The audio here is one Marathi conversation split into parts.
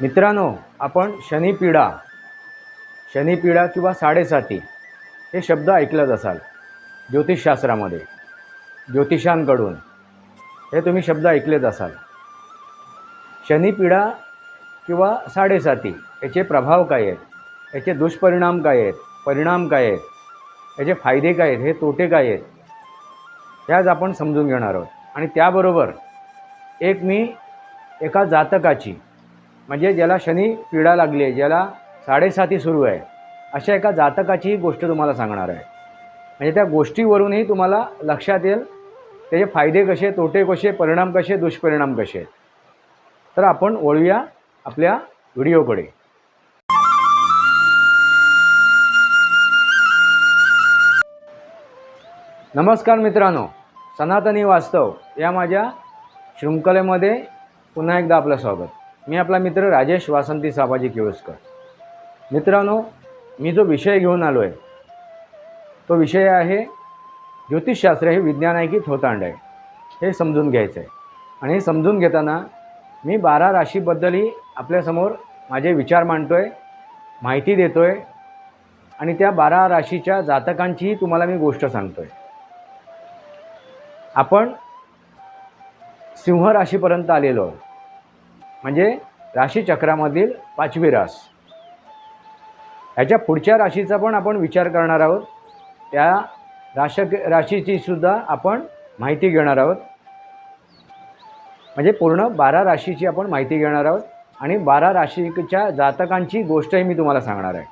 मित्रांनो आपण शनिपीडा शनिपीडा किंवा साडेसाती हे शब्द ऐकलंच असाल ज्योतिषशास्त्रामध्ये ज्योतिषांकडून. हे तुम्ही शब्द ऐकलेच असाल. शनिपीडा किंवा साडेसाती याचे प्रभाव काय आहेत? याचे दुष्परिणाम काय आहेत? परिणाम काय आहेत? याचे फायदे काय आहेत? हे तोटे काय आहेत? हे आज आपण समजून घेणार आहोत. आणि त्याबरोबर एक मी एका जातकाची म्हणजे ज्याला शनी पीडा लागली आहे ज्याला साडेसाती सुरू आहे अशा एका जातकाची गोष्ट तुम्हाला सांगणार आहे. म्हणजे त्या गोष्टीवरूनही तुम्हाला लक्षात येईल त्याचे फायदे कसे तोटे कसे परिणाम कसे दुष्परिणाम कसे. तर आपण वळूया आपल्या व्हिडिओकडे. नमस्कार मित्रांनो सनातनी वास्तव या माझ्या शृंखलेमध्ये पुन्हा एकदा आपलं स्वागत. मी आपला मित्र राजेश वासंती साबाजी किवस्कर मित्रांनो मी जो विषय घेऊन आलो आहे तो विषय आहे ज्योतिषशास्त्र हे विज्ञान आहे की थोतांड आहे हे समजून घ्यायचं आहे आणि हे समजून घेताना मी बारा राशीबद्दलही आपल्यासमोर माझे विचार मांडतो आहे माहिती देतो आहे आणि त्या बारा राशीच्या जातकांचीही तुम्हाला मी गोष्ट सांगतो आहे आपण सिंह राशीपर्यंत आलेलो आहोत. म्हणजे राशीचक्रामधील पाचवी रास. ह्याच्या पुढच्या राशीचा पण आपण विचार करणार आहोत. त्या राशक राशीची सुद्धा आपण माहिती घेणार आहोत. म्हणजे पूर्ण बारा राशीची आपण माहिती घेणार आहोत. आणि बारा राशीच्या जातकांची गोष्टही मी तुम्हाला सांगणार आहे.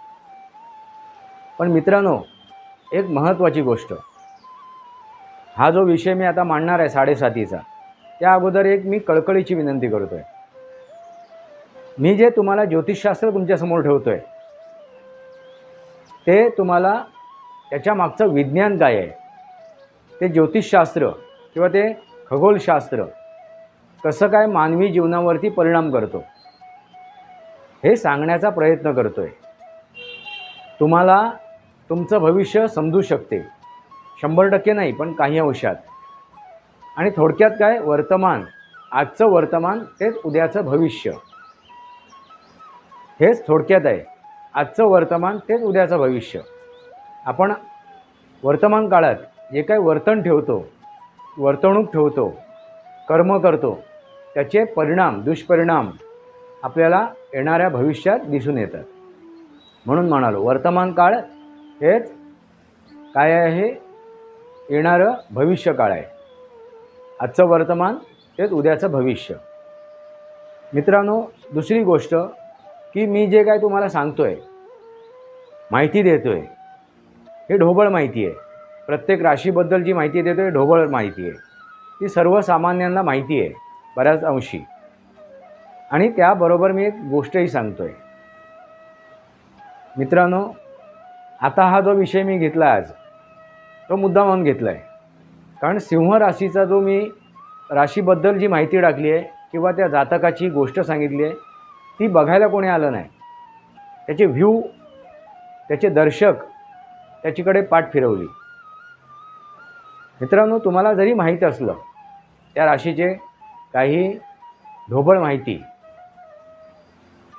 पण मित्रांनो एक महत्त्वाची गोष्ट. हा जो विषय मी आता मांडणार आहे साडेसातीचा त्या अगोदर एक मी कळकळीची विनंती करतो आहे मी जे तुम्हाला ज्योतिषशास्त्र तुमच्यासमोर ठेवतो आहे ते तुम्हाला त्याच्या मागचं विज्ञान काय आहे? ते ज्योतिषशास्त्र किंवा ते खगोलशास्त्र कसं काय मानवी जीवनावरती परिणाम करतो हे सांगण्याचा प्रयत्न करतो आहे तुम्हाला तुमचं भविष्य समजू शकते. शंभर टक्के नाही पण काही अंशात. आणि थोडक्यात काय? वर्तमान आजचं वर्तमान तेच उद्याचं भविष्य. हेच थोडक्यात आहे. आजचं वर्तमान तेच उद्याचं भविष्य. आपण वर्तमान काळात जे काही वर्तन ठेवतो वर्तणूक ठेवतो कर्म करतो त्याचे परिणाम दुष्परिणाम आपल्याला येणाऱ्या भविष्यात दिसून येतात. म्हणून म्हणालो वर्तमान काळ हेच काय आहे? येणारं भविष्य काळ आहे. आजचं वर्तमान तेच उद्याचं भविष्य. मित्रांनो दुसरी गोष्ट की मी जे काय तुम्हाला सांगतो आहे माहिती देतो आहे हे ढोबळ माहिती आहे. प्रत्येक राशीबद्दल जी माहिती देतो आहे ढोबळ माहिती आहे. ती सर्वसामान्यांना माहिती आहे बऱ्याच अंशी. आणि त्याबरोबर मी एक गोष्टही सांगतो आहे मित्रांनो आता हा जो विषय मी घेतला आज तो मुद्दा म्हणून घेतला आहे कारण सिंह राशीचा जो मी राशीबद्दल जी माहिती टाकली आहे किंवा त्या जातकाची गोष्ट सांगितली आहे ती बघायला कोणी आलं नाही. त्याचे व्ह्यू त्याचे दर्शक त्याच्याकडे पाठ फिरवली. मित्रांनो तुम्हाला जरी माहीत असलं त्या राशीचे काही ढोबळ माहिती.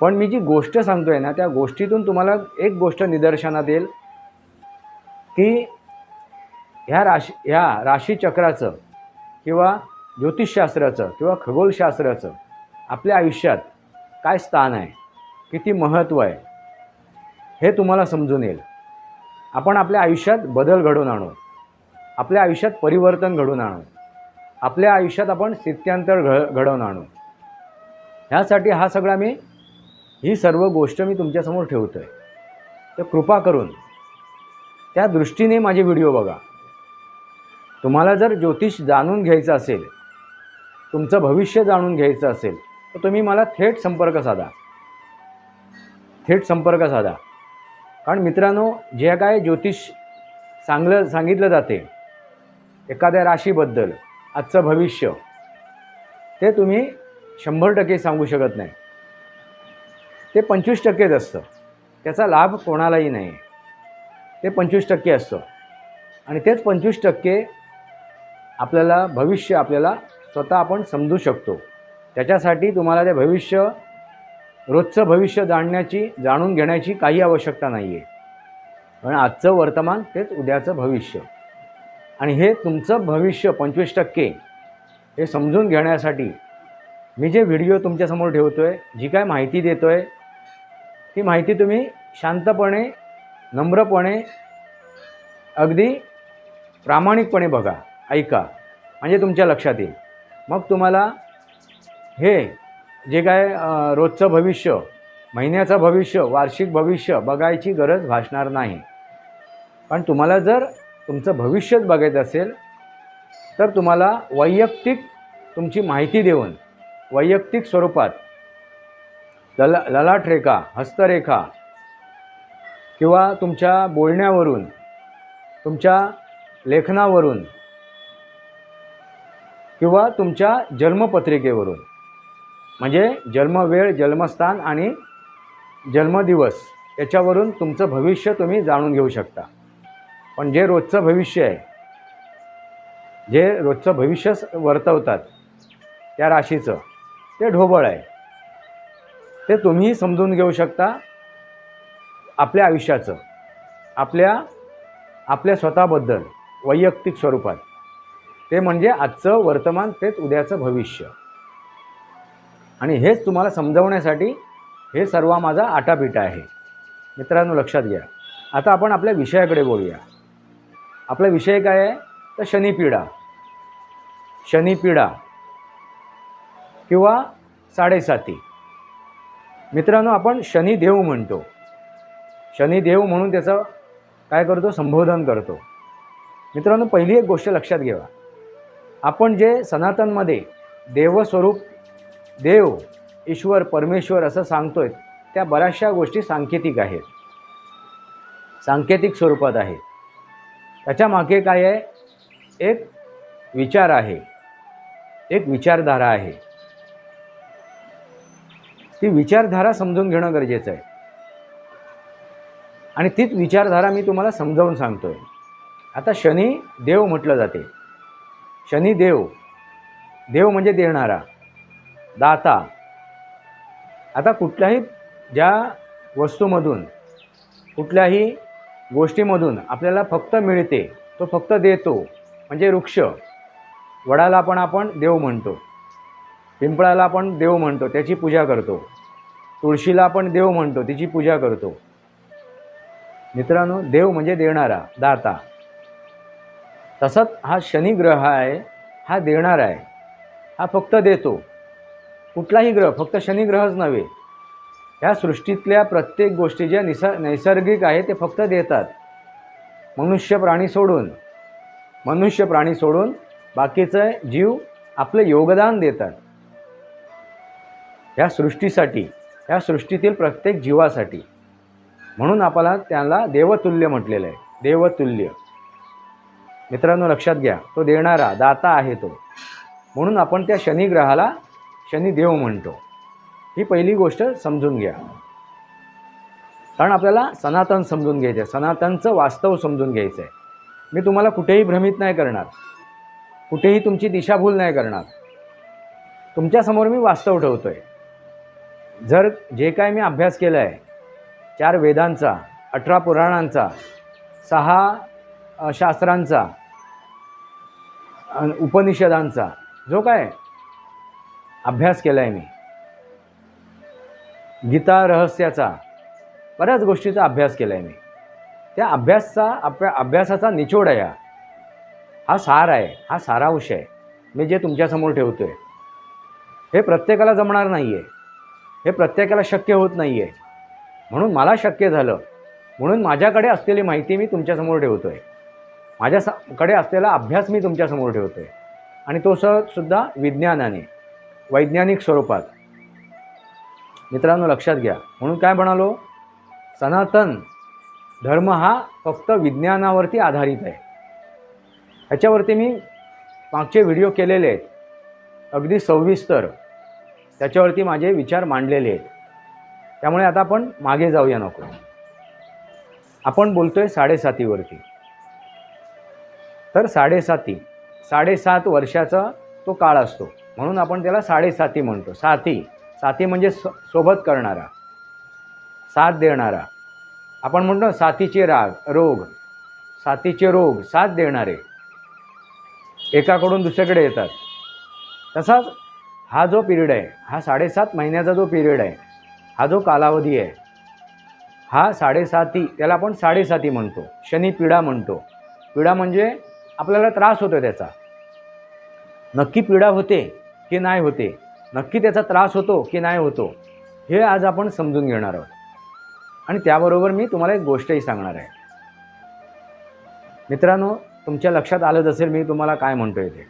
पण मी जी गोष्ट सांगतो आहे ना त्या गोष्टीतून तुम्हाला एक गोष्ट निदर्शनात येईल की ह्या राशी ह्या राशीचक्राचं किंवा ज्योतिषशास्त्राचं किंवा खगोलशास्त्राचं आपल्या आयुष्यात काय स्थान आहे? किती महत्त्व आहे? हे तुम्हाला समजून येईल. आपण आपल्या आयुष्यात बदल घडवून आणू. आपल्या आयुष्यात परिवर्तन घडवून आणू. आपल्या आयुष्यात आपण स्थित्यांतर घ घडवून आणू. ह्यासाठी हा सगळा मी ही सर्व गोष्ट मी तुमच्यासमोर ठेवतो आहे तर कृपा करून त्या दृष्टीने माझे व्हिडिओ बघा. तुम्हाला जर ज्योतिष जाणून घ्यायचं असेल तुमचं भविष्य जाणून घ्यायचं असेल तर तुम्ही मला थेट संपर्क साधा. थेट संपर्क साधा. कारण मित्रांनो जे काय ज्योतिष सांगलं सांगितलं जाते एखाद्या राशीबद्दल आजचं भविष्य ते तुम्ही शंभर टक्के सांगू शकत नाही. ते पंचवीस टक्केच असतं. त्याचा लाभ कोणालाही नाही. ते पंचवीस टक्के असतं. आणि तेच पंचवीस टक्के आपल्याला भविष्य आपल्याला स्वतः आपण समजू शकतो. त्याच्यासाठी तुम्हाला ते भविष्य रोजचं भविष्य जाणण्याची जाणून घेण्याची काही आवश्यकता नाही आहे पण आजचं वर्तमान तेच उद्याचं भविष्य. आणि हे तुमचं भविष्य पंचवीस टक्के हे समजून घेण्यासाठी मी जे व्हिडिओ तुमच्यासमोर ठेवतो आहे जी काय माहिती देतो आहे ती माहिती तुम्ही शांतपणे नम्रपणे अगदी प्रामाणिकपणे बघा ऐका. म्हणजे तुमच्या लक्षात येईल. मग तुम्हाला हे जे काय रोजचं भविष्य महिन्याचं भविष्य वार्षिक भविष्य बघायची गरज भासणार नाही. पण तुम्हाला जर तुमचं भविष्यच बघायचं असेल तर तुम्हाला वैयक्तिक तुमची माहिती देऊन वैयक्तिक स्वरूपात लला ललाटरेखा हस्तरेखा किंवा तुमच्या बोलण्यावरून तुमच्या लेखनावरून किंवा तुमच्या जन्मपत्रिकेवरून म्हणजे जन्मवेळ जन्मस्थान आणि जन्मदिवस याच्यावरून तुमचं भविष्य तुम्ही जाणून घेऊ शकता. पण जे रोजचं भविष्य आहे जे रोजचं भविष्य वर्तवतात त्या राशीचं ते ढोबळ आहे. ते तुम्ही समजून घेऊ शकता आपल्या आयुष्याचं आपल्या आपल्या स्वतःबद्दल वैयक्तिक स्वरूपात. ते म्हणजे आजचं वर्तमान तेच उद्याचं भविष्य. आणि हेच तुम्हाला समजवण्यासाठी हे सर्व माझा आटापिटा आहे. मित्रांनो लक्षात घ्या. आता आपण आपल्या विषयाकडे बोलूया. आपला विषय काय आहे? तर शनिपीडा. शनिपीडा किंवा साडेसाती. मित्रांनो आपण शनिदेव म्हणतो. शनिदेव म्हणून त्याचं काय करतो? संबोधन करतो. मित्रांनो पहिली एक गोष्ट लक्षात घ्या आपण जे सनातनमध्ये देवस्वरूप देव ईश्वर परमेश्वर असं सांगतोय त्या बऱ्याचशा गोष्टी सांकेतिक आहेत. सांकेतिक स्वरूपात आहेत त्याच्यामागे काय आहे? एक विचार आहे. एक विचारधारा आहे. ती विचारधारा समजून घेणं गरजेचं आहे. आणि तीच विचारधारा मी तुम्हाला समजावून सांगतोय. आता शनी देव म्हटलं जाते. शनी देव. देव म्हणजे देणारा. दाता. आता कुठल्याही ज्या वस्तूमधून कुठल्याही गोष्टीमधून आपल्याला फक्त मिळते तो फक्त देतो म्हणजे वृक्ष. वडाला पण आपण देव म्हणतो. पिंपळाला आपण देव म्हणतो त्याची पूजा करतो. तुळशीला आपण देव म्हणतो तिची पूजा करतो. मित्रांनो देव म्हणजे देणारा दाता. तसंच हा शनिग्रह आहे हा देणारा आहे हा फक्त देतो. कुठलाही ग्रह फक्त शनिग्रहच नव्हे. ह्या सृष्टीतल्या प्रत्येक गोष्टी ज्या निस नैसर्गिक आहे ते फक्त देतात. मनुष्य प्राणी सोडून. मनुष्य प्राणी सोडून बाकीचं जीव आपलं योगदान देतात. ह्या सृष्टीसाठी ह्या सृष्टीतील प्रत्येक जीवासाठी. म्हणून आपल्याला त्याला देवतुल्य म्हटलेलं आहे. देवतुल्य. मित्रांनो लक्षात घ्या तो देणारा दाता आहे तो. म्हणून आपण त्या शनिग्रहाला शनिदेव म्हणतो. ही पहिली गोष्ट समजून घ्या. कारण आपल्याला सनातन समजून घ्यायचं आहे. सनातनचं वास्तव समजून घ्यायचं आहे. मी तुम्हाला कुठेही भ्रमित नाही करणार. कुठेही तुमची दिशाभूल नाही करणार. तुमच्यासमोर मी वास्तव ठेवतो आहे जर जे काय मी अभ्यास केला आहे चार वेदांचा अठरा पुराणांचा सहा शास्त्रांचा उपनिषदांचा जो काय अभ्यास केला आहे मी. गीता रहस्याचा बऱ्याच गोष्टीचा अभ्यास केला आहे मी. त्या अभ्यासचा आपल्या अभ्यासाचा निचोड आहे हा. हा सार आहे हा सारांश आहे. मी जे तुमच्यासमोर ठेवतो आहे हे प्रत्येकाला जमणार नाही आहे हे प्रत्येकाला शक्य होत नाही आहे म्हणून मला शक्य झालं. म्हणून माझ्याकडे असलेली माहिती मी तुमच्यासमोर ठेवतो आहे माझ्याकडे असलेला अभ्यास मी तुमच्यासमोर ठेवतो आहे आणि तो स सुद्धा विज्ञानाने. वैज्ञानिक स्वरूपात. मित्रांनो लक्षात घ्या. म्हणून काय म्हणालो? सनातन धर्म हा फक्त विज्ञानावरती आधारित आहे. ह्याच्यावरती मी मागचे व्हिडिओ केलेले आहेत. अगदी सविस्तर. त्याच्यावरती माझे विचार मांडलेले आहेत. त्यामुळे आता आपण मागे जाऊया नको. आपण बोलतोय साडेसातीवरती. तर साडेसाती साडेसात वर्षाचा तो काळ असतो. म्हणून आपण त्याला साडेसाती म्हणतो. साथी साथी म्हणजे सो सोबत करणारा. साथ देणारा. आपण म्हणतो ना, साथीचे राग रोग. साथीचे रोग साथ देणारे. एकाकडून दुसऱ्याकडे येतात. तसाच हा जो पिरियड आहे हा साडेसात महिन्याचा जो पिरियड आहे हा जो कालावधी आहे हा साडेसाती त्याला आपण साडेसाती म्हणतो. शनी पिढा म्हणतो. पिढा म्हणजे आपल्याला त्रास होतो त्याचा. नक्की पिढा होते. की नाही होते. नक्की त्याचा त्रास होतो की नाही होतो हे आज आपण समजून घेणार आहोत. आणि त्याबरोबर मी तुम्हाला एक गोष्टही सांगणार आहे. मित्रांनो तुमच्या लक्षात आलंच असेल मी तुम्हाला काय म्हणतोय ते.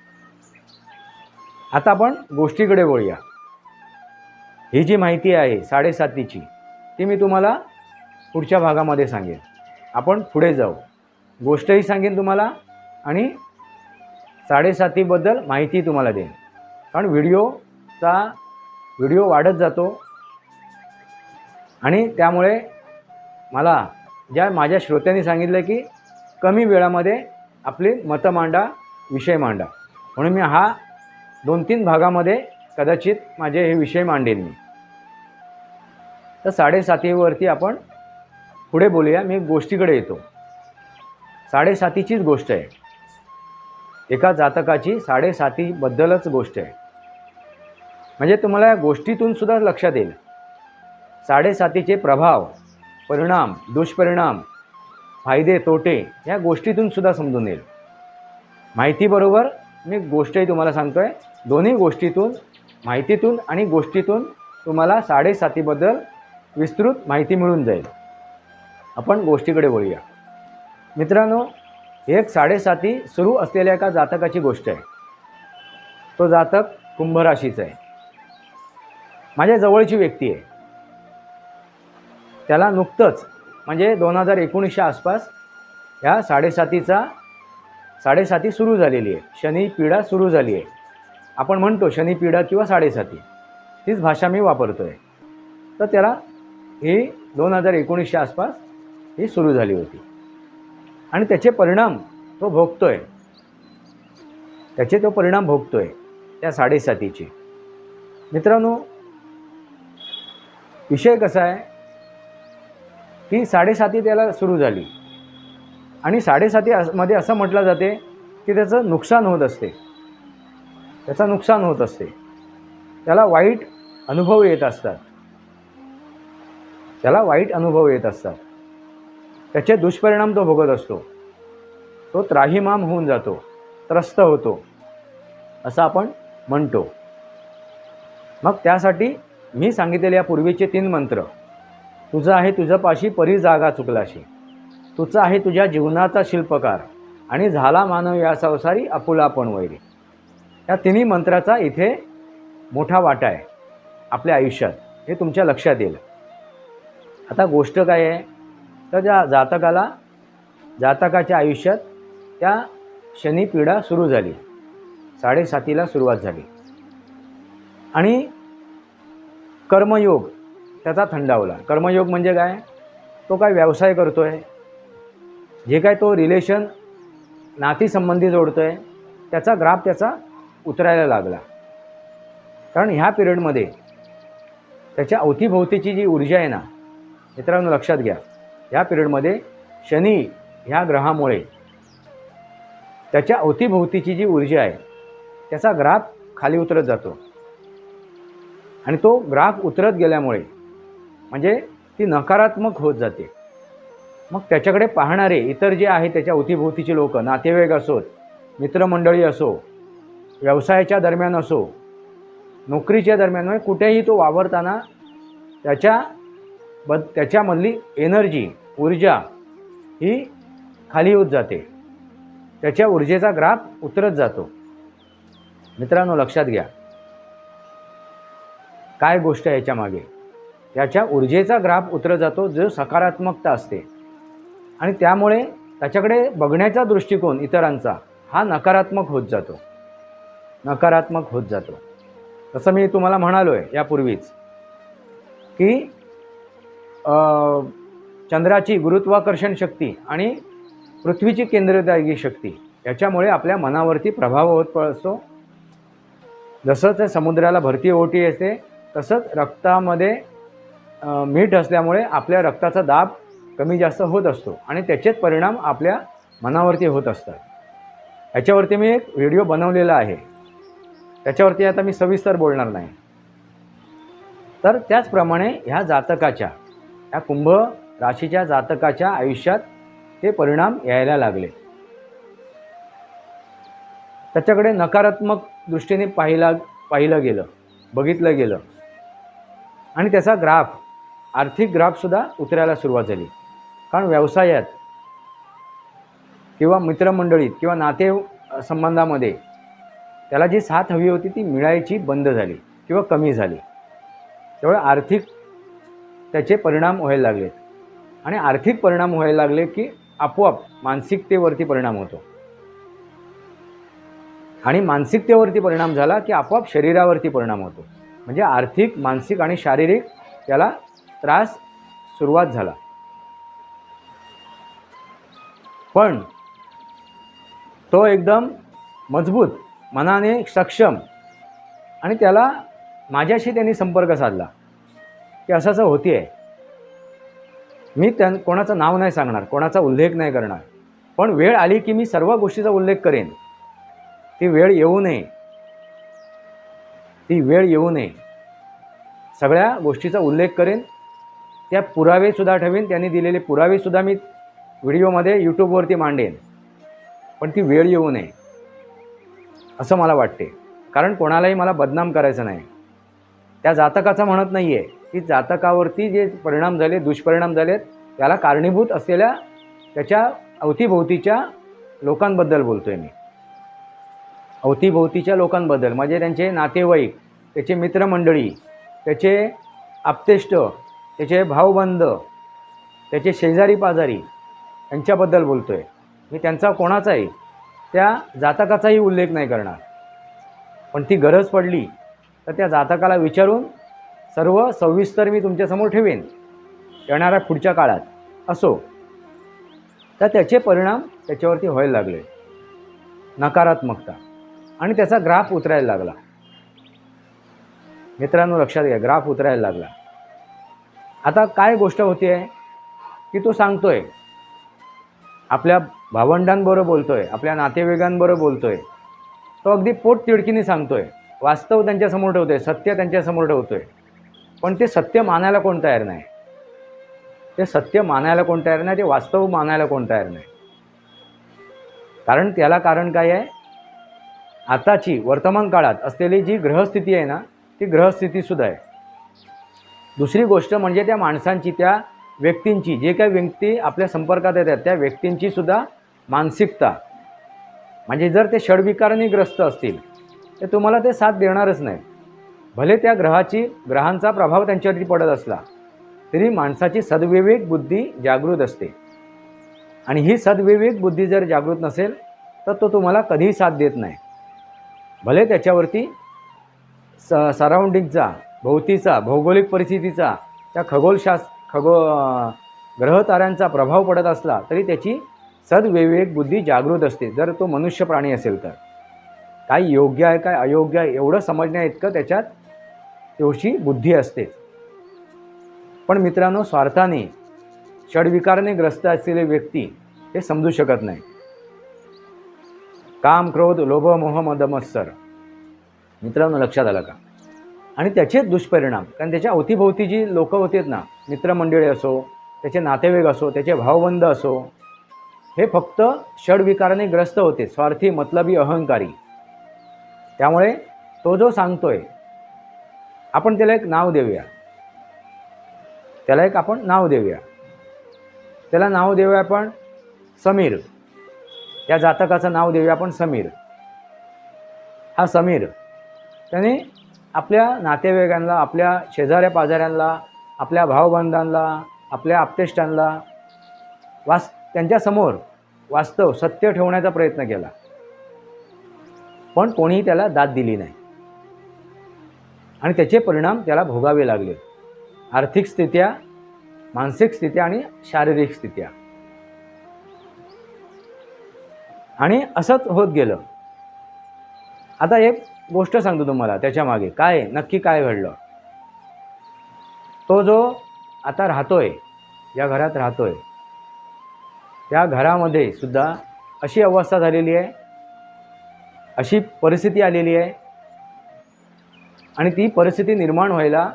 आता आपण गोष्टीकडे वळूया. ही जी माहिती आहे साडेसातीची ती मी तुम्हाला पुढच्या भागामध्ये सांगेन. आपण पुढे जाऊ. गोष्टही सांगेन तुम्हाला आणि साडेसातीबद्दल माहिती तुम्हाला देईन. कारण व्हिडिओचा व्हिडिओ वाढत जातो. आणि त्यामुळे मला ज्या माझ्या श्रोत्यांनी सांगितलं की कमी वेळामध्ये आपली मतं मांडा विषय मांडा. म्हणून मी हा दोन तीन भागामध्ये कदाचित माझे हे विषय मांडेन मी. तर साडेसातीवरती आपण पुढे बोलूया. मी गोष्टीकडे येतो. साडेसातीचीच गोष्ट आहे. एका जातकाची साडेसातीबद्दलच गोष्ट आहे. म्हणजे तुम्हाला या गोष्टीतून सुद्धा लक्षात येईल. साडेसातीचे प्रभाव परिणाम दुष्परिणाम फायदे तोटे या गोष्टीतून सुद्धा समजून येईल. माहितीबरोबर मी गोष्टही तुम्हाला सांगतो आहे दोन्ही गोष्टीतून माहितीतून आणि गोष्टीतून तुम्हाला साडेसातीबद्दल विस्तृत माहिती मिळून जाईल. आपण गोष्टीकडे वळूया. मित्रांनो एक साडेसाती सुरू असलेल्या एका जातकाची गोष्ट आहे. तो जातक कुंभ राशीचा आहे. माझ्या जवळची व्यक्ती आहे. त्याला नुकतंच म्हणजे दोन हजार एकोणीसच्या आसपास ह्या साडेसातीचा साडेसाती सुरू झालेली आहे. शनी पिढा सुरू झाली आहे. आपण म्हणतो शनी पिढा किंवा साडेसाती. तीच भाषा मी वापरतो आहे तर त्याला ही दोन हजार एकोणीसच्या आसपास ही सुरू झाली होती. आणि त्याचे परिणाम तो भोगतोय. त्याचे तो परिणाम भोगतोय त्या साडेसातीचे. मित्रांनो विषय कसा आहे? की साडेसाती त्याला सुरू झाली. आणि साडेसाती मध्ये असं म्हटलं जाते की त्याचं नुकसान होत असते. त्याचं नुकसान होत असते. त्याला वाईट अनुभव येत असतात. त्याला वाईट अनुभव येत असतात. त्याचे दुष्परिणाम तो भोगत असतो. तो त्राहिमाम होऊन जातो. त्रस्त होतो. असं आपण म्हणतो. मग त्यासाठी मी सांगितलेले या पूर्वीचे तीन मंत्र. तुझं आहे तुझं पाशी परी जागा चुकलाशी. तुझं आहे तुझ्या जीवनाचा शिल्पकार. आणि झाला मानव या संसारी आपुलापण वैरी. या तिन्ही मंत्राचा इथे मोठा वाटा आहे. आपल्या आयुष्यात. हे तुमच्या लक्षात येईल. आता गोष्ट काय आहे? तर ज्या जातकाला जातकाच्या आयुष्यात त्या शनी पीडा सुरू झाली. साडेसातीला सुरुवात झाली. आणि कर्मयोग त्याचा थंडावला. कर्मयोग म्हणजे काय? तो काय व्यवसाय करतो आहे जे काय तो रिलेशन नातीसंबंधी जोडतो आहे त्याचा ग्राफ त्याचा उतरायला लागला. कारण ह्या पिरियडमध्ये त्याच्या अवतीभोवतीची जी ऊर्जा आहे ना मित्रांनो लक्षात घ्या. ह्या पिरियडमध्ये शनी ह्या ग्रहामुळे त्याच्या अवतीभोवतीची जी ऊर्जा आहे त्याचा ग्राफ खाली उतरत जातो. आणि तो ग्राफ उतरत गेल्यामुळे म्हणजे ती नकारात्मक होत जाते. मग त्याच्याकडे पाहणारे इतर जे आहे त्याच्या अवतीभोवतीचे लोक नातेवाईक असोत मित्रमंडळी असो व्यवसायाच्या दरम्यान असो नोकरीच्या दरम्यान म्हणजे कुठेही तो वावरताना त्याच्या बद त्याच्यामधली एनर्जी ऊर्जा ही खाली होत जाते. त्याच्या ऊर्जेचा ग्राफ उतरत जातो. मित्रांनो लक्षात घ्या. काय गोष्ट आहे याच्या मागे? त्याच्या ऊर्जेचा ग्राफ उतरत जातो जो सकारात्मकता असते. आणि त्यामुळे त्याच्याकडे बघण्याचा दृष्टिकोन इतरांचा हा नकारात्मक होत जातो. नकारात्मक होत जातो. तसं मी तुम्हाला म्हणालो आहे यापूर्वीच की चंद्राची गुरुत्वाकर्षण शक्ती आणि पृथ्वीची केंद्रदायी शक्ती याच्यामुळे आपल्या मनावरती प्रभाव होत असतो जसं त्या समुद्राला भरती ओटी असते तसंच रक्तामध्ये मीठ असल्यामुळे आपल्या रक्ताचा दाब कमी जास्त होत असतो आणि त्याचेच परिणाम आपल्या मनावरती होत असतात. ह्याच्यावरती मी एक व्हिडिओ बनवलेला आहे. त्याच्यावरती आता मी सविस्तर बोलणार नाही. तर त्याचप्रमाणे ह्या जातकाच्या ह्या कुंभ राशीच्या जातकाच्या आयुष्यात ते परिणाम यायला लागले. त्याच्याकडे नकारात्मक दृष्टीने पाहिला पाहिलं गेलं बघितलं गेलं. आणि त्याचा ग्राफ आर्थिक ग्राफसुद्धा उतरायला सुरुवात झाली. कारण व्यवसायात किंवा मित्रमंडळीत किंवा नाते संबंधामध्ये त्याला जी साथ हवी होती ती मिळायची बंद झाली किंवा कमी झाली. त्यामुळे आर्थिक त्याचे परिणाम व्हायला लागले. आणि आर्थिक परिणाम व्हायला लागले की आपोआप मानसिकतेवरती परिणाम होतो. आणि मानसिकतेवरती परिणाम झाला की आपोआप शरीरावरती परिणाम होतो. म्हणजे आर्थिक मानसिक आणि शारीरिक त्याला त्रास सुरुवात झाला. पण तो एकदम मजबूत मनाने सक्षम आणि त्याला माझ्याशी त्यांनी संपर्क साधला की असं असं होती आहे मी त्या कोणाचं नाव नाही सांगणार कोणाचा उल्लेख नाही करणार. पण वेळ आली की मी सर्व गोष्टीचा उल्लेख करेन. ती वेळ येऊ नये. ती वेळ येऊ नये. सगळ्या गोष्टीचा उल्लेख करेन. त्या पुरावेसुद्धा ठेवेन. त्यांनी दिलेले पुरावेसुद्धा मी व्हिडिओमध्ये यूट्यूबवरती मांडेन. पण ती वेळ येऊ नये. असं मला वाटते. कारण कोणालाही मला बदनाम करायचं नाही. त्या जातकाचं म्हणत नाही आहे की जातकावरती जे परिणाम झाले दुष्परिणाम झालेत त्याला कारणीभूत असलेल्या त्याच्या अवतीभोवतीच्या लोकांबद्दल बोलतो आहे मी. अवतीभोवतीच्या लोकांबद्दल म्हणजे त्यांचे नातेवाईक त्याचे मित्रमंडळी त्याचे आप्तेष्ट त्याचे भाऊबंद त्याचे शेजारी पाजारी यांच्याबद्दल बोलतो आहे मी त्यांचा कोणाचाही त्या जातकाचाही उल्लेख नाही करणार. पण ती गरज पडली तर त्या जातकाला विचारून सर्व सविस्तर मी तुमच्यासमोर ठेवेन. येणाऱ्या पुढच्या काळात असो. तर त्याचे परिणाम त्याच्यावरती व्हायला लागले. नकारात्मकता. आणि त्याचा ग्राफ उतरायला लागला. मित्रांनो लक्षात घ्या ग्राफ उतरायला लागला. आता काय गोष्ट होती आहे की तो सांगतोय. आपल्या भावंडांबरोबर बोलतोय आपल्या नातेवाईकांबरोबर बोलतोय. तो अगदी पोट तिडकीने सांगतोय. वास्तव त्यांच्यासमोर ठेवतोय सत्य त्यांच्यासमोर ठेवतोय. पण ते सत्य मानायला कोण तयार नाही? ते सत्य मानायला कोण तयार नाही ते वास्तव मानायला कोण तयार नाही? कारण त्याला कारण काय आहे? आताची वर्तमान काळात असलेली जी ग्रहस्थिती आहे ना ती ग्रहस्थितीसुद्धा आहे. दुसरी गोष्ट म्हणजे त्या माणसांची त्या व्यक्तींची जे काही व्यक्ती आपल्या संपर्कात येतात त्या व्यक्तींचीसुद्धा मानसिकता. म्हणजे जर ते षडविकाराने ग्रस्त असतील तर तुम्हाला ते साथ देणारच नाही. भले त्या ग्रहाची ग्रहांचा प्रभाव त्यांच्यावरती पडत असला तरी माणसाची सद्विवेक बुद्धी जागृत असते. आणि ही सद्विवेक बुद्धी जर जागृत नसेल तर तो तुम्हाला कधीही साथ देत नाही. भले त्याच्यावरती स सराउंडिंगचा भोवतीचा भौगोलिक परिस्थितीचा त्या खगोलशास्त्र खगो ग्रहताऱ्यांचा प्रभाव पडत असला तरी त्याची सद्विवेक बुद्धी जागृत असते. जर तो मनुष्य प्राणी असेल तर. काय योग्य आहे काय अयोग्य आहे एवढं समजण्या इतकं त्याच्यात तेवढी बुद्धी असते. पण मित्रांनो स्वार्थाने षडविकाराने ग्रस्त असलेले व्यक्ती हे समजू शकत नाही. काम क्रोध लोभ मोह मदमत्सर मित्रांनो लक्षात आलं का? आणि त्याचे दुष्परिणाम कारण त्याच्या अवतीभोवती जी लोकं होतेत ना मित्रमंडळी असो त्याचे नातेवाईक असो त्याचे भावबंद असो हे फक्त षडविकाराने ग्रस्त होते स्वार्थी मतलबी अहंकारी. त्यामुळे तो जो सांगतोय आपण त्याला एक नाव देऊया. त्याला एक आपण नाव देऊया. त्याला नाव देऊया आपण समीर. या जातकाचं नाव देऊया आपण समीर. हा समीर त्याने आपल्या नातेवाईकांना आपल्या शेजाऱ्या पाजाऱ्यांना आपल्या भावबंधांना आपल्या आप्तेष्टांना वास त्यांच्यासमोर वास्तव सत्य ठेवण्याचा प्रयत्न केला. पण कोणीही त्याला दाद दिली नाही. आणि त्याचे परिणाम त्याला भोगावे लागले. आर्थिक स्थित्या मानसिक स्थित्या आणि शारीरिक स्थित्या. आणि असंच होत गेलं. आता एक गोष्ट सांगतो तुम्हाला त्याच्यामागे. काय नक्की काय घडलं? तो जो आता राहतोय या घरात राहतोय त्या घरामध्ये सुद्धा अशी अवस्था झालेली आहे अशी परिस्थिती आलेली आहे आणि ती परिस्थिती निर्माण व्हायला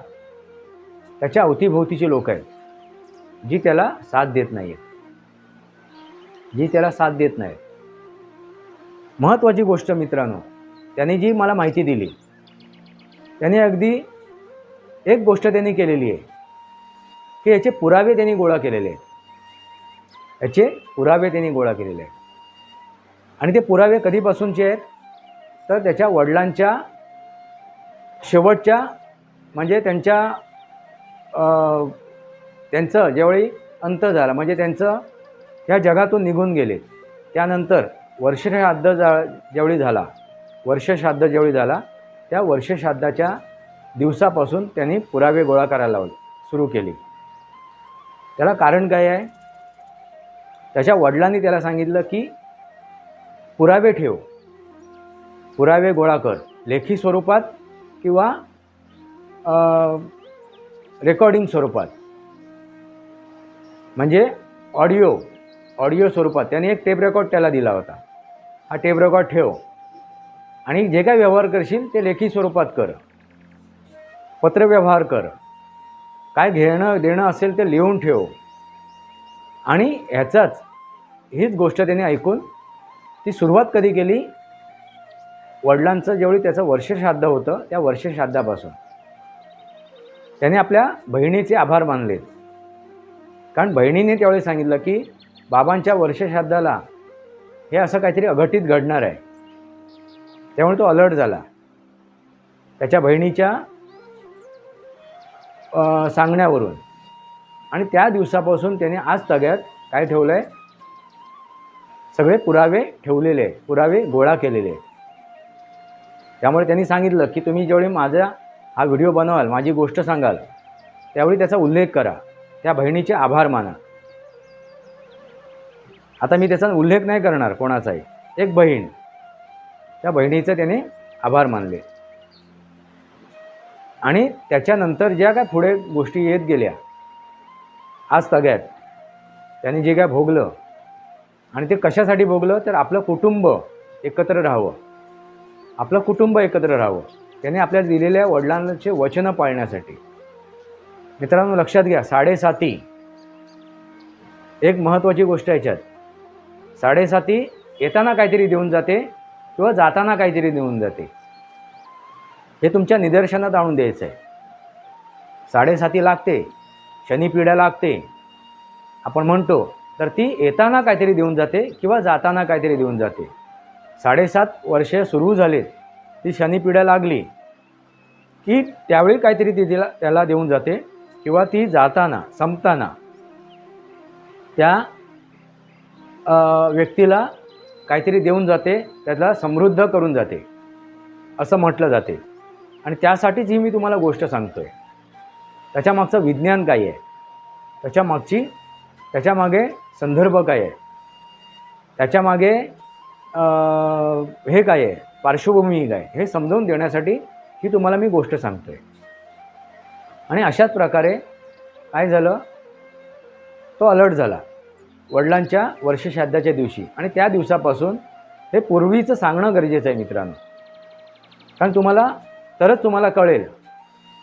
त्याच्या अवतीभोवतीची लोक आहेत जी त्याला साथ देत नाही आहेत जी त्याला साथ देत नाहीत महत्त्वाची गोष्ट मित्रांनो त्याने जी मला माहिती दिली त्याने अगदी एक गोष्ट त्यांनी केलेली आहे की याचे पुरावे त्यांनी गोळा केलेले आहेत. याचे पुरावे त्यांनी गोळा केलेले आहेत. आणि ते पुरावे कधीपासूनचे आहेत? तर त्याच्या वडिलांच्या शेवटच्या म्हणजे त्यांच्या त्यांचं ज्यावेळी अंत झाला म्हणजे त्यांचं ह्या जगातून निघून गेले त्यानंतर वर्षश्राद्ध जा ज्यावेळी झाला वर्षश्राद्ध ज्यावेळी झाला त्या वर्षश्राद्धाच्या दिवसापासून त्यांनी पुरावे गोळा करायला लावले सुरू केली. त्याला कारण काय आहे? त्याच्या वडिलांनी त्याला सांगितलं की पुरावे ठेव. पुरावे गोळा कर. लेखी स्वरूपात किंवा रेकॉर्डिंग स्वरूपात. म्हणजे ऑडिओ ऑडिओ स्वरूपात. त्याने एक टेप रेकॉर्ड त्याला दिला होता. हा टेप रेकॉर्ड ठेव. आणि जे काय व्यवहार करशील ते लेखी स्वरूपात कर. पत्रव्यवहार कर. काय घेणं देणं असेल ते लिहून ठेव. आणि ह्याचाच हीच गोष्ट त्याने ऐकून ती सुरुवात कधी केली? वडिलांचं जेवढी त्याचं वर्षश्राद्ध होतं त्या वर्षश्राद्धापासून. त्याने आपल्या बहिणीचे आभार मानले कारण बहिणीने त्यावेळी सांगितलं की बाबांच्या वर्षश्राद्धाला हे असं काहीतरी अघटित घडणार आहे. त्यामुळे तो अलर्ट झाला. त्याच्या बहिणीच्या सांगण्यावरून. आणि त्या दिवसापासून त्याने आज तग्यात काय ठेवलं आहे सगळे पुरावे ठेवलेले पुरावे गोळा केलेले. त्यामुळे त्यांनी सांगितलं की तुम्ही ज्यावेळी माझा हा व्हिडिओ बनवाल माझी गोष्ट सांगाल त्यावेळी त्याचा उल्लेख करा. त्या बहिणीचे आभार माना. आता मी त्याचा उल्लेख नाही करणार कोणाचाही. एक बहीण. त्या बहिणीचं त्याने आभार मानले. आणि त्याच्यानंतर ज्या काय पुढे गोष्टी येत गेल्या आज तग्यात त्याने जे काय भोगलं आणि ते कशासाठी भोगलं तर आपलं कुटुंब एकत्र राहावं. आपलं कुटुंब एकत्र राहावं. त्याने आपल्याला दिलेल्या वडिलांचे वचनं पाळण्यासाठी. मित्रांनो लक्षात घ्या साडेसाती. एक महत्त्वाची गोष्ट याच्यात. साडेसाती येताना काहीतरी देऊन जाते किंवा जाताना काहीतरी देऊन जाते. हे तुमच्या निदर्शनात आणून द्यायचं आहे. साडेसाती लागते शनिपिढ्या लागते. आपण म्हणतो तर ती येताना काहीतरी देऊन जाते किंवा जाताना काहीतरी देऊन जाते. साडेसात वर्षे सुरू झालेत ती शनिपिढ्या लागली की त्यावेळी काहीतरी ती तिला त्याला देऊन जाते किंवा ती जाताना संपताना त्या व्यक्तीला काहीतरी देऊन जाते त्याला समृद्ध करून जाते असं म्हटलं जाते. आणि त्यासाठीच ही मी तुम्हाला गोष्ट सांगतो आहे त्याच्यामागचं विज्ञान काय आहे? त्याच्यामागची त्याच्यामागे संदर्भ काय आहे? त्याच्यामागे हे काय आहे? पार्श्वभूमी काय? हे समजावून देण्यासाठी ही तुम्हाला मी गोष्ट सांगतो आहे आणि अशाच प्रकारे काय झालं? तो अलर्ट झाला. वडिलांच्या वर्षश्राद्धाच्या दिवशी आणि त्या दिवसापासून हे पूर्वीचं सांगणं गरजेचं आहे मित्रांनो. कारण तुम्हाला तरच तुम्हाला कळेल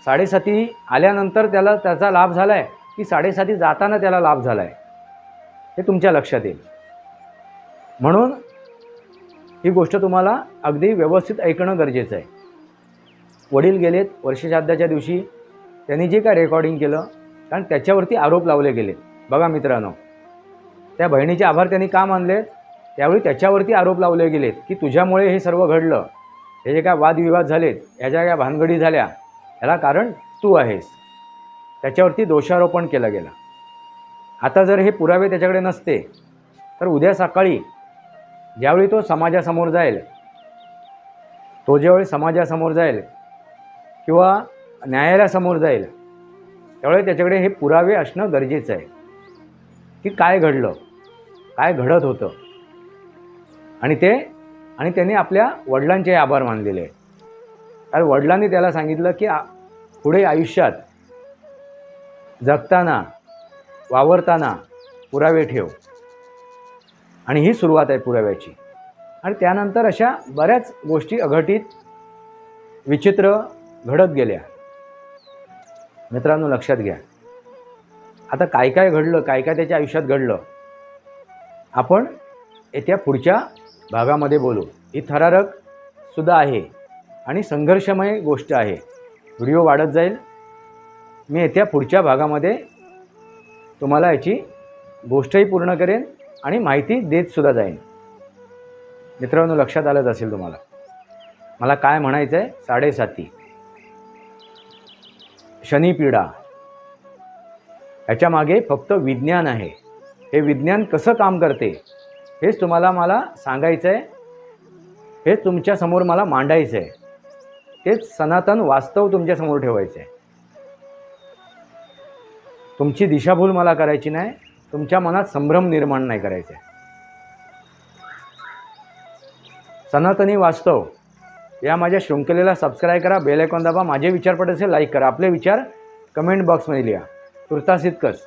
साडेसाती आल्यानंतर त्याला त्याचा लाभ झाला आहे की साडेसाती जाताना त्याला लाभ झाला आहे हे तुमच्या लक्षात येईल. म्हणून ही गोष्ट तुम्हाला अगदी व्यवस्थित ऐकणं गरजेचं आहे. वडील गेलेत वर्षश्राद्धाच्या दिवशी त्यांनी जे काय रेकॉर्डिंग केलं कारण त्याच्यावरती आरोप लावले गेले बघा मित्रांनो त्या बहिणीचे आभार त्यांनी का मानले त्यावेळी त्याच्यावरती आरोप लावले गेलेत की तुझ्यामुळे हे सर्व घडलं. हे जे काय वादविवाद झालेत ह्याच्या काय भानगडी झाल्या ह्याला कारण तू आहेस. त्याच्यावरती दोषारोपण केलं गेलं. आता जर हे पुरावे त्याच्याकडे नसते तर उद्या सकाळी ज्यावेळी तो समाजासमोर जाईल तो ज्यावेळी समाजासमोर जाईल किंवा न्यायालयासमोर जाईल त्यावेळी त्याच्याकडे हे पुरावे असणं गरजेचं आहे. की काय घडलं? काय घडत होतं? आणि ते आणि त्याने आपल्या वडिलांचे आभार मानलेले. आहेत कारण वडिलांनी त्याला सांगितलं की पुढे आयुष्यात जगताना वावरताना पुरावे ठेव. आणि ही सुरुवात आहे पुराव्याची. आणि त्यानंतर अशा बऱ्याच गोष्टी अघटित विचित्र घडत गेल्या. मित्रांनो लक्षात घ्या. आता काय काय घडलं काय काय त्याच्या आयुष्यात घडलं? आपण येत्या पुढच्या भागामध्ये बोलू. ही थरारक सुद्धा आहे आणि संघर्षमय गोष्ट आहे. व्हिडिओ वाढत जाईल. मी येत्या पुढच्या भागामध्ये तुम्हाला याची गोष्टही पूर्ण करेन आणि माहिती देतसुद्धा जाईन. मित्रांनो लक्षात आलंच असेल तुम्हाला. मला काय म्हणायचं आहे साडेसाती शनिपीडा ह्याच्या मागे फक्त विज्ञान आहे. हे विज्ञान कसं काम करते हेच तुम्हाला मला सांगायचं आहे हेच तुमच्यासमोर मला मांडायचं आहे तेच सनातन वास्तव तुमच्यासमोर ठेवायचं आहे तुमची दिशाभूल मला करायची नाही तुमच्या मनात संभ्रम निर्माण नाही करायचा आहे सनातनी वास्तव या माझ्या शृंखलेला सबस्क्राईब करा बेल आयकॉन दाबा माझे विचार पडत असेल लाईक करा. आपले विचार कमेंट बॉक्समध्ये लिहा. तुर्तास इतकंच.